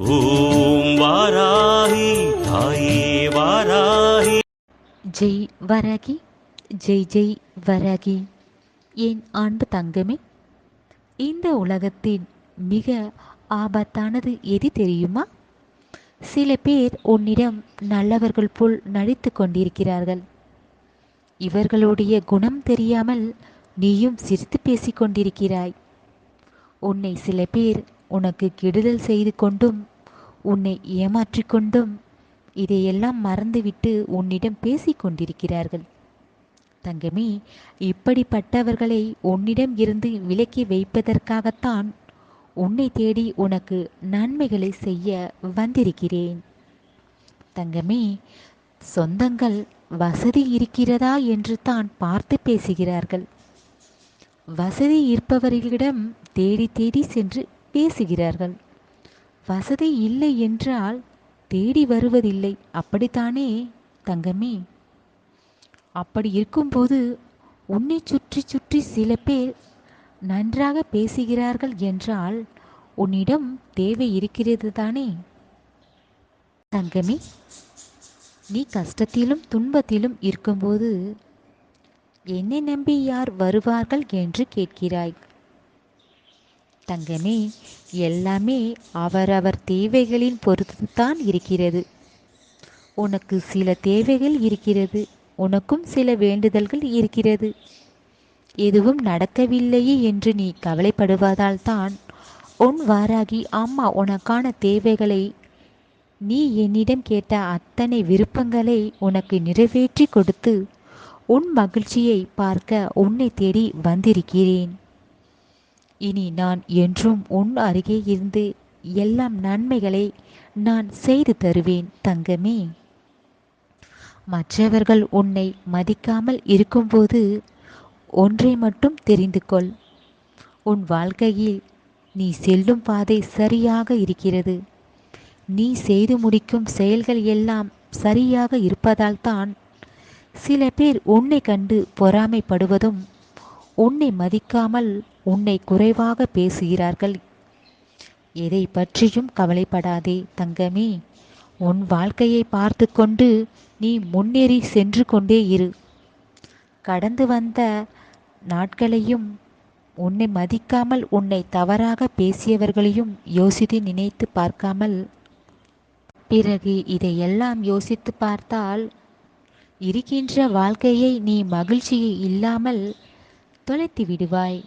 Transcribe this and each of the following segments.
ஓம் வாராகி தாயே வாராகி. ஜெய் வரகி ஜெய் ஜெய் வரகி. என் அன்பு தங்கமே இந்த உலகத்தின் மிக ஆபத்தானது எது தெரியுமா? சில பேர் உன்னிடம் நல்லவர்கள் போல் நடித்து கொண்டிருக்கிறார்கள். இவர்களுடைய குணம் தெரியாமல் நீயும் சிரித்து பேசிக் கொண்டிருக்கிறாய். உன்னை சில பேர் உனக்கு கெடுதல் செய்து கொண்டும் உன்னை ஏமாற்றிக் கொண்டும் இதையெல்லாம் மறந்துவிட்டு உன்னிடம் பேசிக் கொண்டிருக்கிறார்கள். தங்கமே இப்படிப்பட்டவர்களை உன்னிடம் இருந்து விலக்கி வைப்பதற்காகத்தான் உன்னை தேடி உனக்கு நன்மைகளை செய்ய வந்திருக்கிறேன். தங்கமே சொந்தங்கள் வசதி இருக்கிறதா என்று தான் பார்த்து பேசுகிறார்கள். வசதி இருப்பவர்களிடம் தேடி தேடி சென்று பேசுகிறார்கள். வசதி இல்லை என்றால் தேடி வருவதில்லை. அப்படித்தானே தங்கமே? அப்படி இருக்கும்போது உன்னை சுற்றி சுற்றி சில பேர் நன்றாக பேசுகிறார்கள் என்றால் உன்னிடம் தேவை இருக்கிறது தானே? தங்கமே நீ கஷ்டத்திலும் துன்பத்திலும் இருக்கும்போது என்னை நம்பி யார் வருவார்கள் என்று கேட்கிறாய். தங்கமே எல்லாமே அவரவர் தேவைகளின் பொறுத்துத்தான் இருக்கிறது. உனக்கு சில தேவைகள் இருக்கிறது. உனக்கும் சில வேண்டுதல்கள் இருக்கிறது. எதுவும் நடக்கவில்லையே என்று நீ கவலைப்படுவதால் தான் உன் வாராகி அம்மா உனக்கான தேவைகளை நீ என்னிடம் கேட்ட அத்தனை விருப்பங்களை உனக்கு நிறைவேற்றி கொடுத்து உன் மகிழ்ச்சியை பார்க்க உன்னை தேடி வந்திருக்கிறேன். இனி நான் என்றும் உன் அருகே இருந்து எல்லாம் நன்மைகளை நான் செய்து தருவேன் தங்கமே. மற்றவர்கள் உன்னை மதிக்காமல் இருக்கும்போது ஒன்றை மட்டும் தெரிந்து கொள். உன் வாழ்க்கையில் நீ செல்லும் பாதை சரியாக இருக்கிறது. நீ செய்து முடிக்கும் செயல்கள் எல்லாம் சரியாக இருப்பதால்தான் சில பேர் உன்னை கண்டு பொறாமைப்படுவதும் உன்னை மதிக்காமல் உன்னை குறைவாக பேசுகிறார்கள். எதை பற்றியும் கவலைப்படாதே தங்கமே. உன் வாழ்க்கையை பார்த்து கொண்டு நீ முன்னேறி சென்று கொண்டே இரு. கடந்து வந்த நாட்களையும் உன்னை மதிக்காமல் உன்னை தவறாக பேசியவர்களையும் யோசித்து நினைத்து பார்க்காமல் பிறகு இதையெல்லாம் யோசித்து பார்த்தால் இருக்கின்ற வாழ்க்கையை நீ மகிழ்ச்சியை இல்லாமல் தொலைத்து விடுவாய்.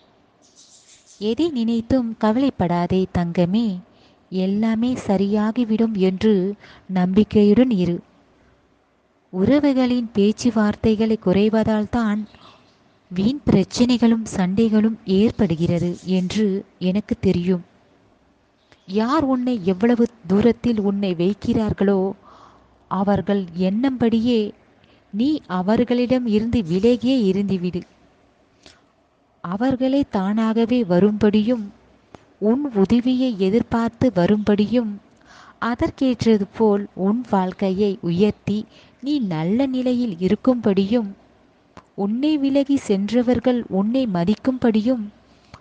எதை நினைத்தும் கவலைப்படாதே தங்கமே எல்லாமே சரியாகிவிடும் என்று நம்பிக்கையுடன் இரு. உறவுகளின் பேச்சுவார்த்தைகளை குறைவதால் தான் வீண் பிரச்சனைகளும் சண்டைகளும் ஏற்படுகிறது என்று எனக்கு தெரியும். யார் உன்னை எவ்வளவு தூரத்தில் உன்னை வைக்கிறார்களோ அவர்கள் எண்ணம்படியே நீ அவர்களிடம் இருந்து விலகியே இருந்துவிடு. அவர்களே தானாகவே வரும்படியும் உன் உதவியை எதிர்பார்த்து வரும்படியும் அதற்கேற்றது போல் உன் வாழ்க்கையை உயர்த்தி நீ நல்ல நிலையில் இருக்கும்படியும் உன்னை விலகி சென்றவர்கள் உன்னை மதிக்கும்படியும்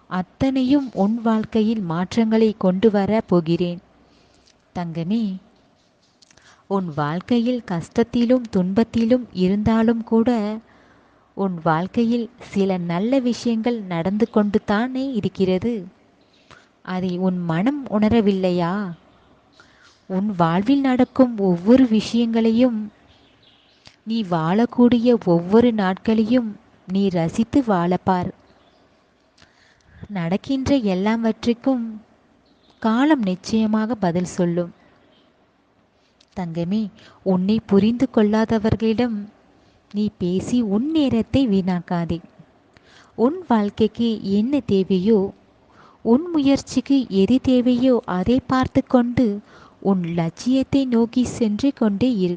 அத்தனையும் உன் வாழ்க்கையில் மாற்றங்களை கொண்டு வர போகிறேன். தங்கமே உன் வாழ்க்கையில் கஷ்டத்திலும் துன்பத்திலும் இருந்தாலும் கூட உன் வாழ்க்கையில் சில நல்ல விஷயங்கள் நடந்து கொண்டு தானே இருக்கிறது? அதை உன் மனம் உணரவில்லையா? உன் வாழ்வில் நடக்கும் ஒவ்வொரு விஷயங்களையும் நீ வாழக்கூடிய ஒவ்வொரு நாட்களையும் நீ ரசித்து வாழப்பார். நடக்கின்ற எல்லாவற்றிற்கும் காலம் நிச்சயமாக பதில் சொல்லும். தங்கமே உன்னை புரிந்து கொள்ளாதவர்களிடம் நீ பேசி உன் நேரத்தை வீணாக்காதே. உன் வாழ்க்கைக்கு என்ன தேவையோ உன் முயற்சிக்கு எது தேவையோ அதை பார்த்து கொண்டு உன் லட்சியத்தை நோக்கி சென்று கொண்டே இரு.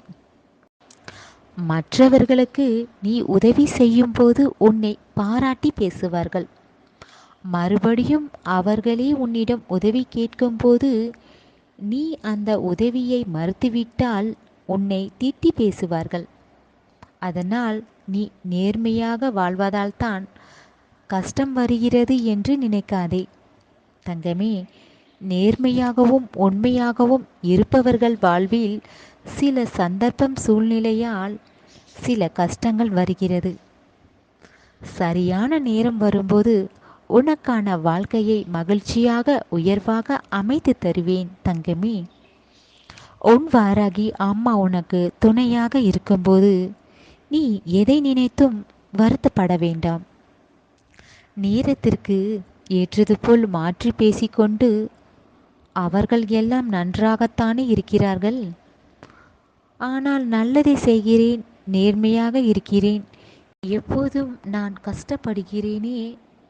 மற்றவர்களுக்கு நீ உதவி செய்யும்போது உன்னை பாராட்டி பேசுவார்கள். மறுபடியும் அவர்களே உன்னிடம் உதவி கேட்கும்போது நீ அந்த உதவியை மறுத்துவிட்டால் உன்னை திட்டி பேசுவார்கள். அதனால் நீ நேர்மையாக வாழ்வதால்தான் கஷ்டம் வருகிறது என்று நினைக்காதே. தங்கமே நேர்மையாகவும் உண்மையாகவும் இருப்பவர்கள் வாழ்வில் சில சந்தர்ப்பம் சூழ்நிலையால் சில கஷ்டங்கள் வருகிறது. சரியான நேரம் வரும்போது உனக்கான வாழ்க்கையை மகிழ்ச்சியாக உயர்வாக அமைத்து தருவேன் தங்கமே. உன் வாராகி அம்மா உனக்கு துணையாக இருக்கும்போது நீ எதை நினைத்தும் வருத்தப்பட வேண்டாம். நேரத்திற்கு ஏற்றது போல் மாற்றி பேசிக்கொண்டு அவர்கள் எல்லாம் நன்றாகத்தானே இருக்கிறார்கள். ஆனால் நல்லதை செய்கிறேன் நேர்மையாக இருக்கிறேன் எப்போதும் நான் கஷ்டப்படுகிறேனே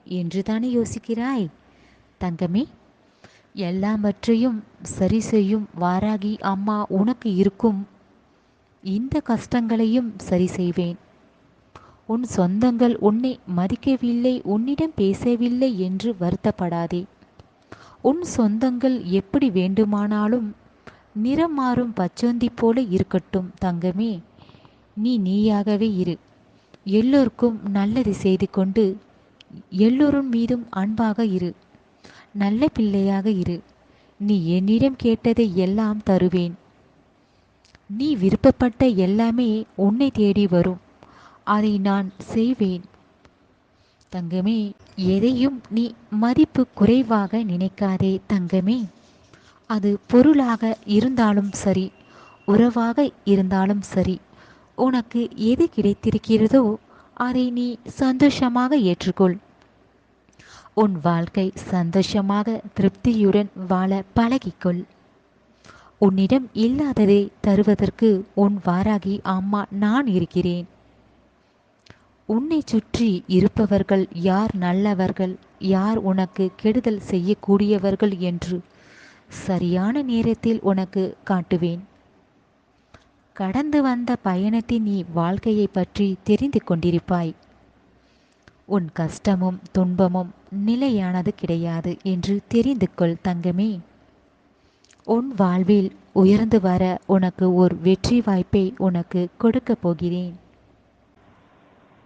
என்று தானே யோசிக்கிறாய்? தங்கமே எல்லாவற்றையும் சரி செய்யும் வாராகி அம்மா உனக்கு இருக்கும் இந்த கஷ்டங்களையும் சரி செய்வேன். உன் சொந்தங்கள் உன்னை மதிக்கவில்லை உன்னிடம் பேசவில்லை என்று வருத்தப்படாதே. உன் சொந்தங்கள் எப்படி வேண்டுமானாலும் நிறம் மாறும் பச்சோந்தி போல இருக்கட்டும் தங்கமே. நீ நீயாகவே இரு. எல்லோருக்கும் நல்லது செய்து கொண்டு எல்லோரும் மீதும் அன்பாக இரு. நல்ல பிள்ளையாக இரு. நீ என்னிடம் கேட்டதை எல்லாம் தருவேன். நீ விருப்பப்பட்ட எல்லாமே உன்னை தேடி வரும். அதை நான் செய்வேன். தங்கமே எதையும் நீ மதிப்பு குறைவாக நினைக்காதே தங்கமே. அது பொருளாக இருந்தாலும் சரி உறவாக இருந்தாலும் சரி உனக்கு எது கிடைத்திருக்கிறதோ அதை நீ சந்தோஷமாக ஏற்றுக்கொள். உன் வாழ்க்கை சந்தோஷமாக திருப்தியுடன் வாழ பழகிக்கொள். உன்னிடம் இல்லாததை தருவதற்கு உன் வாராகி அம்மா நான் இருக்கிறேன். உன்னை சுற்றி இருப்பவர்கள் யார் நல்லவர்கள் யார் உனக்கு கெடுதல் செய்யக்கூடியவர்கள் என்று சரியான நேரத்தில் உனக்கு காட்டுவேன். கடந்து வந்த பயணத்தின் நீ வாழ்க்கையை பற்றி தெரிந்து கொண்டிருப்பாய். உன் கஷ்டமும் துன்பமும் நிலையானது கிடையாது என்று தெரிந்து கொள் தங்கமே. உன் வாழ்வில் உயர்ந்து வர உனக்கு ஒரு வெற்றி வாய்ப்பை உனக்கு கொடுக்கப் போகிறேன்.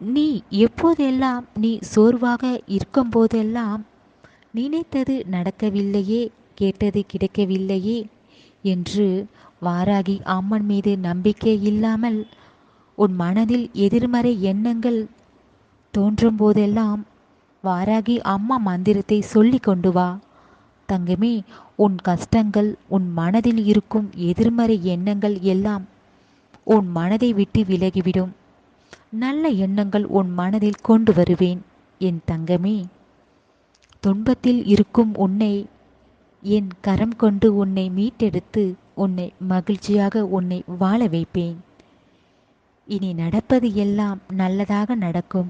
நீ எப்போதெல்லாம் நீ சோர்வாக இருக்கும்போதெல்லாம் நினைத்தது நடக்கவில்லையே கேட்டது கிடைக்கவில்லையே என்று வாராகி அம்மன் மீது நம்பிக்கை இல்லாமல் உன் மனதில் எதிர்மறை எண்ணங்கள் தோன்றும் போதெல்லாம் வாராகி அம்மா மந்திரத்தை சொல்லி கொண்டு வா. தங்கமே உன் கஷ்டங்கள் உன் மனதில் இருக்கும் எதிர்மறை எண்ணங்கள் எல்லாம் உன் மனதை விட்டு விலகிவிடும். நல்ல எண்ணங்கள் உன் மனதில் கொண்டு வருவேன் என் தங்கமே. துன்பத்தில் இருக்கும் உன்னை என் கரம் கொண்டு உன்னை மீட்டெடுத்து உன்னை மகிழ்ச்சியாக உன்னை வாழ வைப்பேன். இனி நடப்பது எல்லாம் நல்லதாக நடக்கும்.